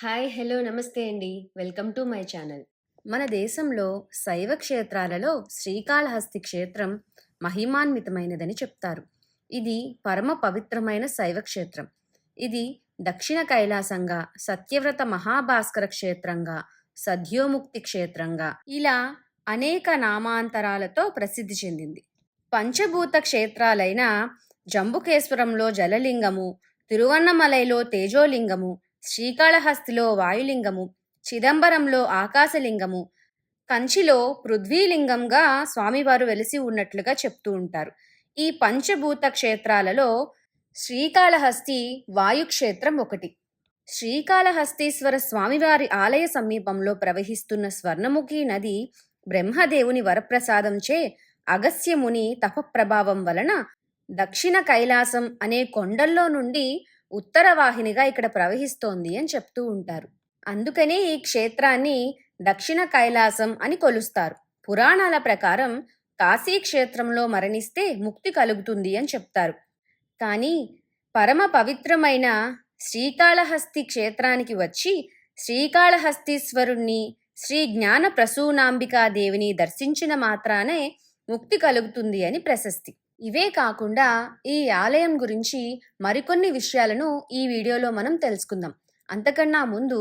Hi hello నమస్తే అండి. Welcome to my channel. మన దేశంలో శైవ క్షేత్రాలలో శ్రీకాళహస్తి క్షేత్రం మహిమాన్వితమైనదని చెప్తారు. ఇది పరమ పవిత్రమైన శైవ క్షేత్రం. ఇది దక్షిణ కైలాసంగా సత్యవ్రత మహాభాస్కర క్షేత్రంగా సద్యోముక్తి క్షేత్రంగా ఇలా అనేక నామాంతరాలతో ప్రసిద్ధి చెందింది. పంచభూత క్షేత్రాలైన జంబుకేశ్వరంలో జలలింగము తిరువన్నమలైలో తేజోలింగము శ్రీకాళహస్తిలో వాయులింగము చిదంబరంలో ఆకాశలింగము కంచిలో పృథ్వీలింగంగా స్వామివారు వెలిసి ఉన్నట్లుగా చెప్తూ ఉంటారు. ఈ పంచభూత క్షేత్రాలలో శ్రీకాళహస్తి వాయుక్షేత్రం ఒకటి. శ్రీకాళహస్తీశ్వర స్వామివారి ఆలయ సమీపంలో ప్రవహిస్తున్న స్వర్ణముఖి నది బ్రహ్మదేవుని వరప్రసాదంచే అగస్యముని తపప్రభావం వలన దక్షిణ కైలాసం అనే కొండల్లో నుండి ఉత్తర వాహినిగా ఇక్కడ ప్రవహిస్తోంది అని చెప్తూ ఉంటారు. అందుకనే ఈ క్షేత్రాన్ని దక్షిణ కైలాసం అని కొలుస్తారు. పురాణాల ప్రకారం కాశీ క్షేత్రంలో మరణిస్తే ముక్తి కలుగుతుంది అని చెప్తారు. కానీ పరమ పవిత్రమైన శ్రీకాళహస్తి క్షేత్రానికి వచ్చి శ్రీకాళహస్తీశ్వరుణ్ణి శ్రీ జ్ఞాన ప్రసూనాంబికాదేవిని దర్శించిన మాత్రానే ముక్తి కలుగుతుంది అని ప్రశస్తి. ఇవే కాకుండా ఈ ఆలయం గురించి మరికొన్ని విషయాలను ఈ వీడియోలో మనం తెలుసుకుందాం. అంతకన్నా ముందు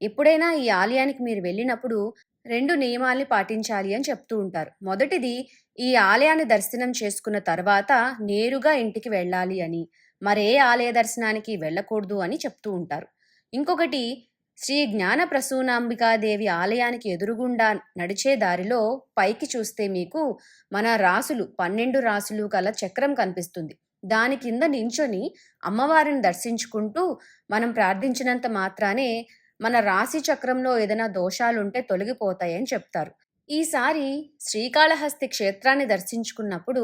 ఎప్పుడైనా ఈ ఆలయానికి మీరు వెళ్ళినప్పుడు రెండు నియమాల్ని పాటించాలి అని చెప్తూ ఉంటారు. మొదటిది ఈ ఆలయాన్ని దర్శనం చేసుకున్న తర్వాత నేరుగా ఇంటికి వెళ్ళాలి అని మరే ఆలయ దర్శనానికి వెళ్ళకూడదు అని చెప్తూ ఉంటారు. ఇంకొకటి శ్రీ జ్ఞాన ప్రసూనాంబికాదేవి ఆలయానికి ఎదురుగుండా నడిచే దారిలో పైకి చూస్తే మీకు మన రాసులు పన్నెండు రాసులు గల చక్రం కనిపిస్తుంది. దాని కింద నించొని అమ్మవారిని దర్శించుకుంటూ మనం ప్రార్థించినంత మాత్రానే మన రాశి చక్రంలో ఏదైనా దోషాలుంటే తొలగిపోతాయని చెప్తారు. ఈసారి శ్రీకాళహస్తి క్షేత్రాన్ని దర్శించుకున్నప్పుడు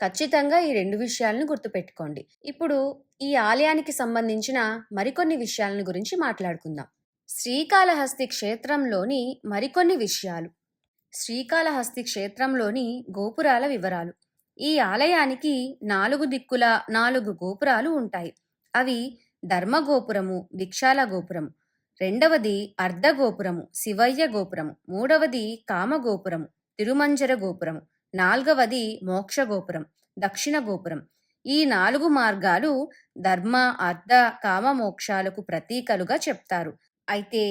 ఖచ్చితంగా ఈ రెండు విషయాలను గుర్తుపెట్టుకోండి. ఇప్పుడు ఈ ఆలయానికి సంబంధించిన మరికొన్ని విషయాలను గురించి మాట్లాడుకుందాం. శ్రీకాళహస్తి క్షేత్రంలోని మరికొన్ని విషయాలు. శ్రీకాళహస్తి క్షేత్రంలోని గోపురాల వివరాలు. ఈ ఆలయానికి నాలుగు దిక్కుల నాలుగు గోపురాలు ఉంటాయి. అవి ధర్మగోపురము భిక్షాల గోపురము రెండవది అర్ధగోపురము శివయ్య గోపురము. మూడవది కామగోపురము తిరుమంజర గోపురము. నాల్గవది మోక్ష గోపురం దక్షిణ గోపురం ఈ నాలుగు మార్గాలు ధర్మ అర్ధ కామ మోక్షాలకు ప్రతీకలుగా చెప్తారు. అయితే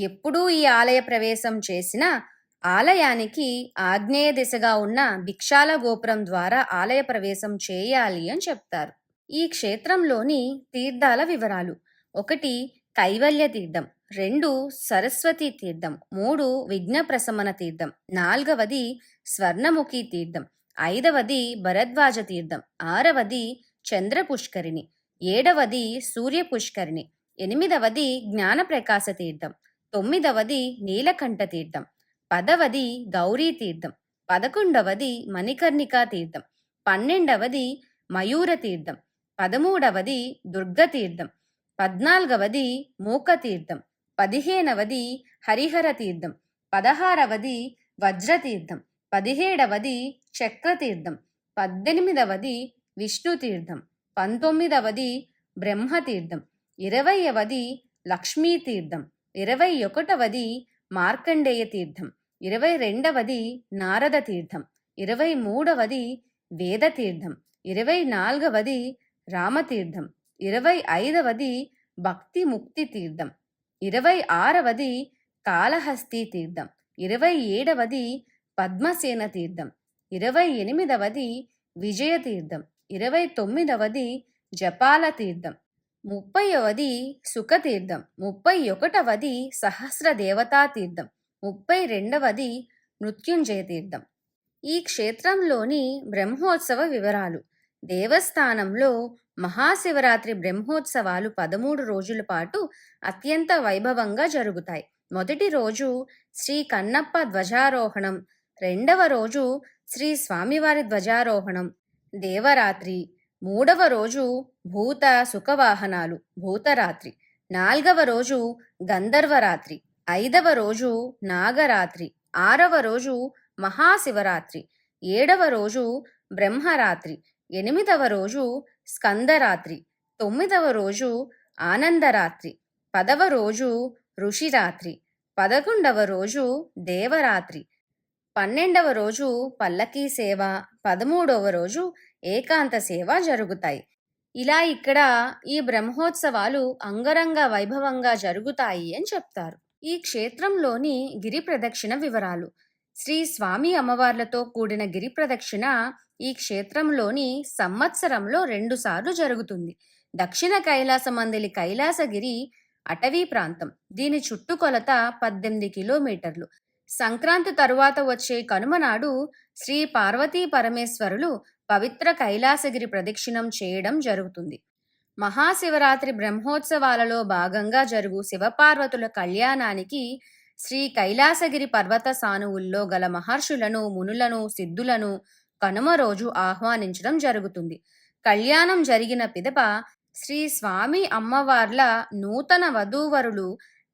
ఎప్పుడూ ఈ ఆలయ ప్రవేశం చేసినా ఆలయానికి ఆగ్నేయ దిశగా ఉన్న భిక్షాల గోపురం ద్వారా ఆలయ ప్రవేశం చేయాలి అని చెప్తారు. ఈ క్షేత్రంలోని తీర్థాల వివరాలు. ఒకటి కైవల్య తీర్థం. రెండు సరస్వతి తీర్థం. మూడు విఘ్న ప్రసమన తీర్థం. నాలుగవది స్వర్ణముఖి తీర్థం. ఐదవది భరద్వాజ తీర్థం. ఆరవది చంద్ర పుష్కరిణి ఏడవది సూర్య పుష్కరిణి ఎనిమిదవది జ్ఞానప్రకాశ తీర్థం. తొమ్మిదవది నీలకంఠ తీర్థం. పదవది గౌరీ తీర్థం. పదకొండవది మణికర్ణికా తీర్థం. పన్నెండవది మయూర తీర్థం. పదమూడవది దుర్గతీర్థం పద్నాలుగవది మూకతీర్థం పదిహేనవది హరిహర తీర్థం. పదహారవది వజ్రతీర్థం పదిహేడవది చక్రతీర్థం పద్దెనిమిదవది విష్ణుతీర్థం పంతొమ్మిదవది బ్రహ్మతీర్థం ఇరవైవది లక్ష్మీతీర్థం ఇరవై ఒకటవది మార్కండేయ తీర్థం ఇరవై రెండవది నారద తీర్థం ఇరవై మూడవది వేదతీర్థం ఇరవై నాలుగవది రామతీర్థం ఇరవై ఐదవది భక్తి ముక్తి తీర్థం ఇరవై ఆరవది కాళహస్తి తీర్థం ఇరవై ఏడవది పద్మసేన తీర్థం ఇరవై ఎనిమిదవది విజయ తీర్థం ఇరవై తొమ్మిదవది జపాల తీర్థం ముప్పైవది సుఖతీర్థం ముప్పై ఒకటవది సహస్ర దేవతా తీర్థం ముప్పై రెండవది మృత్యుంజయ తీర్థం ఈ క్షేత్రంలోని బ్రహ్మోత్సవ వివరాలు. దేవస్థానంలో మహాశివరాత్రి బ్రహ్మోత్సవాలు పదమూడు రోజుల పాటు అత్యంత వైభవంగా జరుగుతాయి. మొదటి రోజు శ్రీ కన్నప్ప ధ్వజారోహణం రెండవ రోజు శ్రీ స్వామివారి ధ్వజారోహణం దేవరాత్రి మూడవ రోజు భూత సుఖవాహనాలు భూతరాత్రి. నాల్గవ రోజు గంధర్వరాత్రి. ఐదవ రోజు నాగరాత్రి. ఆరవ రోజు మహాశివరాత్రి. ఏడవ రోజు బ్రహ్మరాత్రి. ఎనిమిదవ రోజు స్కందరాత్రి. తొమ్మిదవ రోజు ఆనందరాత్రి. పదవ రోజు ఋషిరాత్రి. పదకొండవ రోజు దేవరాత్రి. పన్నెండవ రోజు పల్లకీ సేవ పదమూడవ రోజు ఏకాంత సేవ జరుగుతాయి. ఇలా ఇక్కడ ఈ బ్రహ్మోత్సవాలు అంగరంగ వైభవంగా జరుగుతాయి అని చెప్తారు. ఈ క్షేత్రంలోని గిరి ప్రదక్షిణ వివరాలు. శ్రీ స్వామి అమ్మవార్లతో కూడిన గిరి ప్రదక్షిణ ఈ క్షేత్రంలోని సంవత్సరంలో రెండుసార్లు జరుగుతుంది. దక్షిణ కైలాస మందిలి కైలాసగిరి అటవీ ప్రాంతం. దీని చుట్టుకొలత పద్దెనిమిది కిలోమీటర్లు. సంక్రాంతి తరువాత వచ్చే కనుమ నాడు శ్రీ పార్వతీ పరమేశ్వరులు పవిత్ర కైలాసగిరి ప్రదక్షిణం చేయడం జరుగుతుంది. మహాశివరాత్రి బ్రహ్మోత్సవాలలో భాగంగా జరుగు శివపార్వతుల కళ్యాణానికి శ్రీ కైలాసగిరి పర్వత సానువుల్లో గల మహర్షులను మునులను సిద్ధులను కనుమ రోజు ఆహ్వానించడం జరుగుతుంది. కళ్యాణం జరిగిన పిదప శ్రీ స్వామి అమ్మవార్ల నూతన వధూవరులు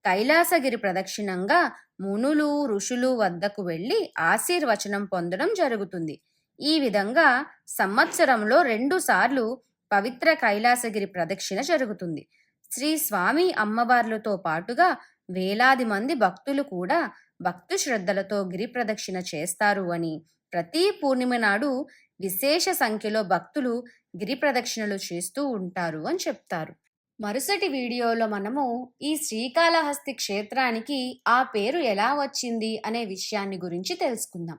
కైలాసగిరి ప్రదక్షిణంగా మునులు ఋషులు వద్దకు వెళ్ళి ఆశీర్వచనం పొందడం జరుగుతుంది. ఈ విధంగా సంవత్సరంలో రెండుసార్లు పవిత్ర కైలాసగిరి ప్రదక్షిణ జరుగుతుంది. శ్రీ స్వామి అమ్మవార్లతో పాటుగా వేలాది మంది భక్తులు కూడా భక్తు శ్రద్ధలతో గిరి ప్రదక్షిణ చేస్తారు అని ప్రతి పూర్ణిమ నాడు విశేష సంఖ్యలో భక్తులు గిరి ప్రదక్షిణలు చేస్తూ ఉంటారు అని చెప్తారు. మరుసటి వీడియోలో మనము ఈ శ్రీకాళహస్తి క్షేత్రానికి ఆ పేరు ఎలా వచ్చింది అనే విషయాన్ని గురించి తెలుసుకుందాం.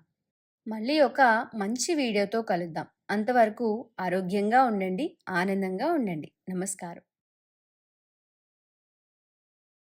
మళ్ళీ ఒక మంచి వీడియోతో కలుద్దాం. అంతవరకు ఆరోగ్యంగా ఉండండి ఆనందంగా ఉండండి. నమస్కారం.